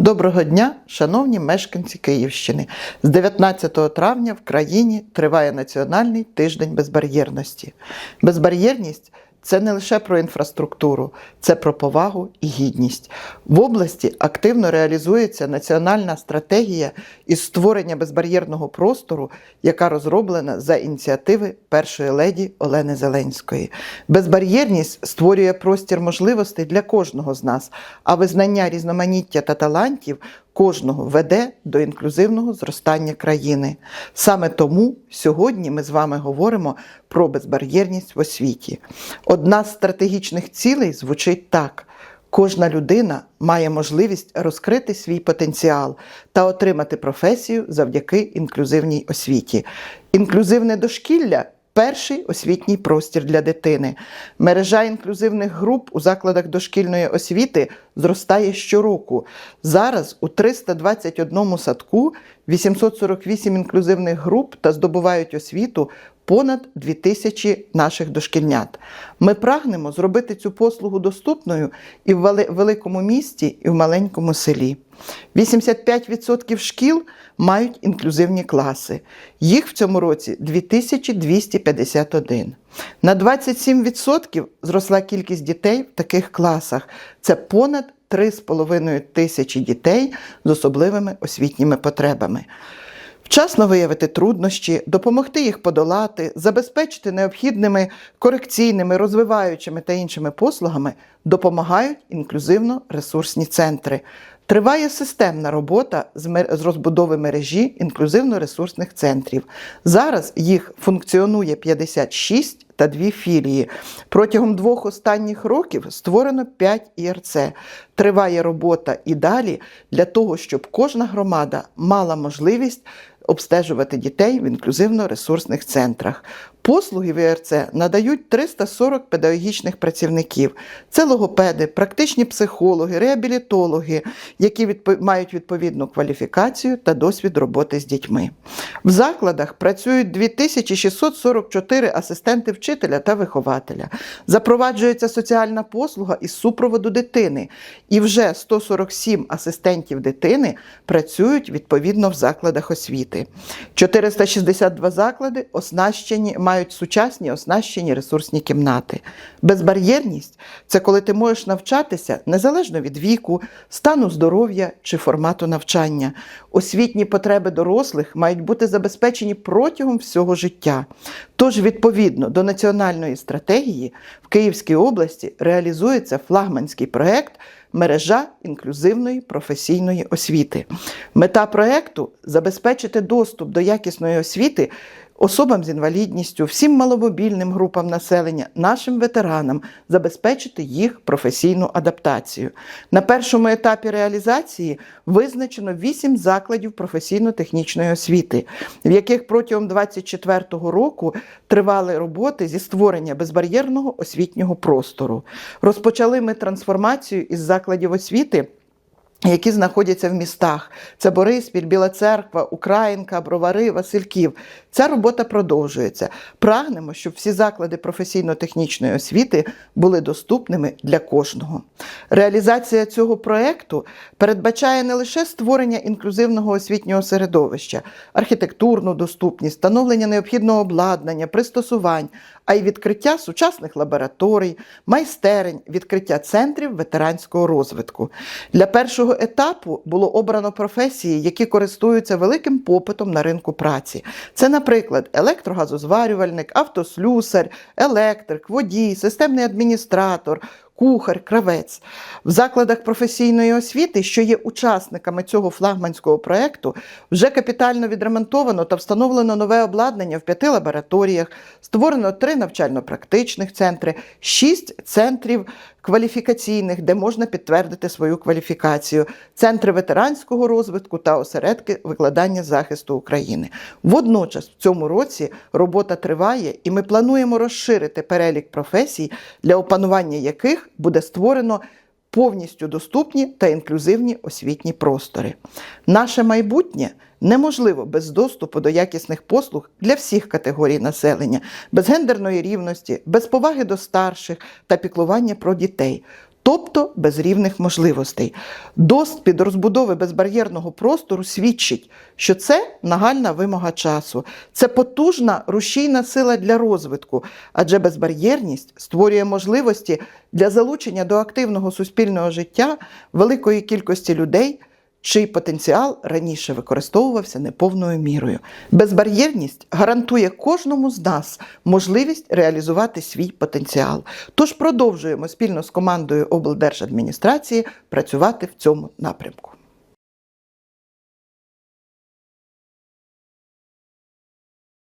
Доброго дня, шановні мешканці Київщини. З 19 травня в країні триває Національний тиждень безбар'єрності. Безбар'єрність це не лише про інфраструктуру, це про повагу і гідність. В області активно реалізується національна стратегія із створення безбар'єрного простору, яка розроблена за ініціативи першої леді Олени Зеленської. Безбар'єрність створює простір можливостей для кожного з нас, а визнання різноманіття та талантів кожного веде до інклюзивного зростання країни. Саме тому сьогодні ми з вами говоримо про безбар'єрність в освіті. Одна з стратегічних цілей звучить так. Кожна людина має можливість розкрити свій потенціал та отримати професію завдяки інклюзивній освіті. Інклюзивне дошкілля перший освітній простір для дитини. Мережа інклюзивних груп у закладах дошкільної освіти зростає щороку. Зараз у 321 садку 848 інклюзивних груп та здобувають освіту понад 2000 наших дошкільнят. Ми прагнемо зробити цю послугу доступною і в великому місті, і в маленькому селі. 85% шкіл мають інклюзивні класи. Їх в цьому році 2251. На 27% зросла кількість дітей в таких класах. Це понад 3,5 тисячі дітей з особливими освітніми потребами. Вчасно виявити труднощі, допомогти їх подолати, забезпечити необхідними корекційними, розвиваючими та іншими послугами допомагають інклюзивно-ресурсні центри. Триває системна робота з розбудови мережі інклюзивно-ресурсних центрів. Зараз їх функціонує 56 та дві філії. Протягом двох останніх років створено 5 ІРЦ. Триває робота і далі для того, щоб кожна громада мала можливість обстежувати дітей в інклюзивно-ресурсних центрах. Послуги в ІРЦ надають 340 педагогічних працівників. Це логопеди, практичні психологи, реабілітологи, які відпо- мають відповідну кваліфікацію та досвід роботи з дітьми. В закладах працюють 2644 асистенти вчителя та вихователя. Запроваджується соціальна послуга із супроводу дитини, і вже 147 асистентів дитини працюють відповідно в закладах освіти. 462 заклади оснащені, мають сучасні оснащені ресурсні кімнати. Безбар'єрність це коли ти можеш навчатися незалежно від віку, стану здоров'я чи формату навчання. Освітні потреби дорослих мають бути забезпечені протягом всього життя. Тож, відповідно до національної стратегії, в Київській області реалізується флагманський проект мережа інклюзивної професійної освіти. Мета проекту забезпечити доступ до якісної освіти особам з інвалідністю, всім маломобільним групам населення, нашим ветеранам, забезпечити їх професійну адаптацію. На першому етапі реалізації визначено 8 закладів професійно-технічної освіти, в яких протягом 2024 року тривали роботи зі створення безбар'єрного освітнього простору. Розпочали ми трансформацію із закладів освіти які знаходяться в містах. Це Бориспіль, Біла Церква, Українка, Бровари, Васильків. Ця робота продовжується. Прагнемо, щоб всі заклади професійно-технічної освіти були доступними для кожного. Реалізація цього проекту передбачає не лише створення інклюзивного освітнього середовища, архітектурну доступність, встановлення необхідного обладнання, пристосувань, а й відкриття сучасних лабораторій, майстерень, відкриття центрів ветеранського розвитку. Для першого етапу було обрано професії, які користуються великим попитом на ринку праці. Це, наприклад, електрогазозварювальник, автослюсар, електрик, водій, системний адміністратор. Кухар, кравець в закладах професійної освіти, що є учасниками цього флагманського проекту, вже капітально відремонтовано та встановлено нове обладнання в п'яти лабораторіях, створено три навчально-практичних центри, шість центрів кваліфікаційних, де можна підтвердити свою кваліфікацію, центри ветеранського розвитку та осередки викладання захисту України. Водночас в цьому році робота триває, і ми плануємо розширити перелік професій, для опанування яких буде створено повністю доступні та інклюзивні освітні простори. Наше майбутнє неможливо без доступу до якісних послуг для всіх категорій населення, без гендерної рівності, без поваги до старших та піклування про дітей. Тобто без рівних можливостей. Досвід розбудови безбар'єрного простору свідчить, що це нагальна вимога часу, це потужна рушійна сила для розвитку, адже безбар'єрність створює можливості для залучення до активного суспільного життя великої кількості людей чий потенціал раніше використовувався неповною мірою. Безбар'єрність гарантує кожному з нас можливість реалізувати свій потенціал. Тож продовжуємо спільно з командою облдержадміністрації працювати в цьому напрямку.